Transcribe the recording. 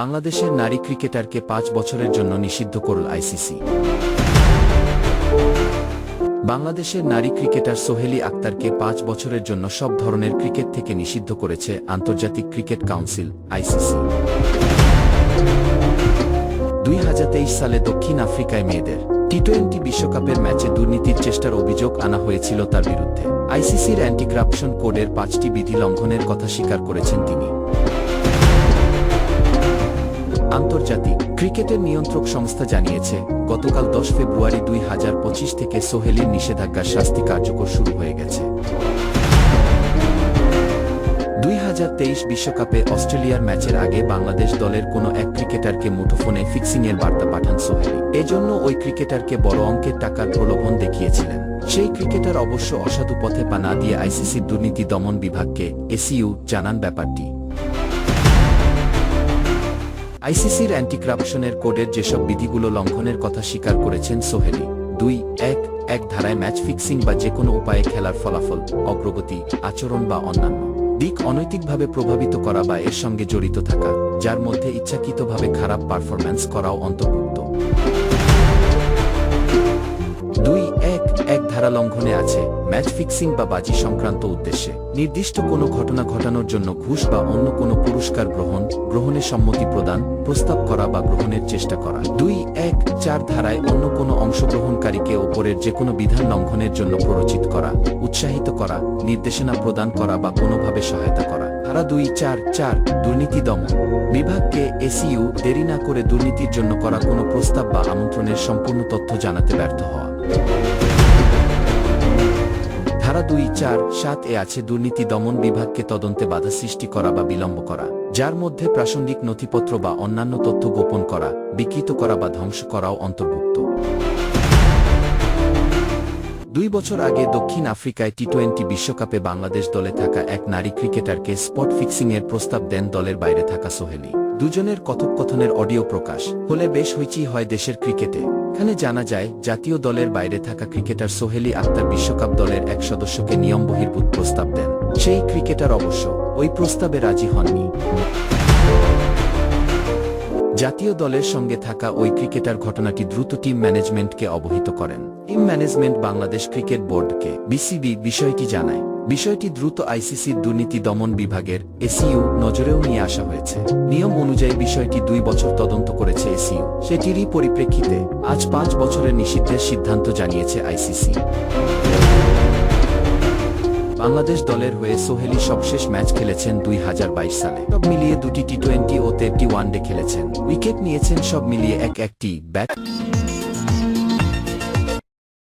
বাংলাদেশের নারী ক্রিকেটারকে পাঁচ বছরের জন্য নিষিদ্ধ করল আইসিসি। বাংলাদেশের নারী ক্রিকেটার সোহেলি আক্তারকে পাঁচ বছরের জন্য সব ধরনের ক্রিকেট থেকে নিষিদ্ধ করেছে আন্তর্জাতিক ক্রিকেট কাউন্সিল, আইসিসি। দুই হাজার তেইশ সালে দক্ষিণ আফ্রিকায় মেয়েদের টি টোয়েন্টি বিশ্বকাপের ম্যাচে দুর্নীতির চেষ্টার অভিযোগ আনা হয়েছিল তার বিরুদ্ধে। আইসিসির অ্যান্টি করাপশন কোডের পাঁচটি বিধি লঙ্ঘনের কথা স্বীকার করেছেন তিনি। আন্তর্জাতিক ক্রিকেটের নিয়ন্ত্রক সংস্থা জানিয়েছে, গতকাল দশ ফেব্রুয়ারি দুই হাজার পঁচিশ থেকে সোহেলির নিষেধাজ্ঞার শাস্তি কার্যকর শুরু হয়ে গেছে। দুই হাজার তেইশ বিশ্বকাপে অস্ট্রেলিয়ার ম্যাচের আগে বাংলাদেশ দলের কোনো এক ক্রিকেটারকে মুঠোফোনে ফিক্সিংয়ের বার্তা পাঠান সোহেলি। এজন্য ওই ক্রিকেটারকে বড় অঙ্কের টাকার প্রলোভন দেখিয়েছিলেন। সেই ক্রিকেটার অবশ্য অসাধু পথে পা না দিয়ে আইসিসির দুর্নীতি দমন বিভাগকে এসিইউ জানান ব্যাপারটি। আইসিসির অ্যান্টি করাপশনের কোডের যেসব বিধিগুলো লঙ্ঘনের কথা স্বীকার করেছেন সোহেলি। দুই, এক এক ধারায় ম্যাচ ফিক্সিং বা যে কোনো উপায়ে খেলার ফলাফল, অগ্রগতি, আচরণ বা অন্যান্য। দিক অনৈতিকভাবে প্রভাবিত করা বা এর সঙ্গে জড়িত থাকা, যার মধ্যে ইচ্ছাকৃতভাবে খারাপ পারফরম্যান্স করাও অন্তর্ভুক্ত। দুই এক এক ধারা লঙ্ঘনে আছে ম্যাচ ফিক্সিং বা বাজি সংক্রান্ত উদ্দেশ্যে। নির্দিষ্ট কোনো ঘটনা ঘটানোর জন্য ঘুষ বা অন্য কোনো পুরস্কার গ্রহণ গ্রহণে সম্মতি প্রদান, প্রস্তাব করা বা গ্রহণের চেষ্টা করা। দুই এক চার ধারায় অন্য কোনো অংশগ্রহণকারীকে ওপরের যে কোনো বিধান লঙ্ঘনের জন্য প্ররোচিত করা, উৎসাহিত করা, নির্দেশনা প্রদান করা বা কোনোভাবে সহায়তা করা। ধারা দুই চার চার, দুর্নীতি দমন। বিভাগকে এসিইউ দেরি না করে দুর্নীতির জন্য করা কোনো প্রস্তাব বা আমন্ত্রণের সম্পূর্ণ তথ্য জানাতে ব্যর্থ হওয়া। ধারা দুই চার সাত এ আছে দুর্নীতি দমন বিভাগকে তদন্তে বাধা সৃষ্টি করা বা বিলম্ব করা, যার মধ্যে প্রাসঙ্গিক নথিপত্র বা অন্যান্য তথ্য গোপন করা, বিকৃত করা বা ধ্বংস করাও অন্তর্ভুক্ত। দুই বছর আগে দক্ষিণ আফ্রিকায় টি টোয়েন্টি বিশ্বকাপে বাংলাদেশ দলে থাকা এক নারী ক্রিকেটারকে স্পট ফিক্সিংয়ের প্রস্তাব দেন দলের বাইরে থাকা সোহেলি। দুজনের কথোপকথনের অডিও প্রকাশ হলে বেশ হইচি হয় দেশের ক্রিকেটে। এখানে জানা যায়, জাতীয় দলের বাইরে থাকা ক্রিকেটার সোহেলি আক্তার বিশ্বকাপ দলের এক সদস্যকে নিয়ম বহির্ভূত প্রস্তাব দেন। সেই ক্রিকেটার অবশ্য ওই প্রস্তাবে রাজি হননি। জাতীয় দলের সঙ্গে থাকা ওই ক্রিকেটার ঘটনাটি দ্রুত টিম ম্যানেজমেন্টকে অবহিত করেন। টিম ম্যানেজমেন্ট বাংলাদেশ ক্রিকেট বোর্ডকে, বিসিবি বিষয়টি জানায়। বিষয়টি দ্রুত আইসিসির দুর্নীতি দমন বিভাগের এসিইউ নজরেও নিয়ে আসা হয়েছে। নিয়ম অনুযায়ী বিষয়টি দুই বছর তদন্ত করেছে এসিইউ। সেটিরই পরিপ্রেক্ষিতে আজ পাঁচ বছরের নিষিদ্ধের সিদ্ধান্ত জানিয়েছে আইসিসি। বাংলাদেশ দলের হয়ে সোহেলি সবশেষ ম্যাচ খেলেছেন দুই হাজার বাইশ সালে। সব মিলিয়ে দুটি টি টোয়েন্টি ও তেরটি ওয়ানডে খেলেছেন। উইকেট নিয়েছেন সব মিলিয়ে এক একটি ব্যাট।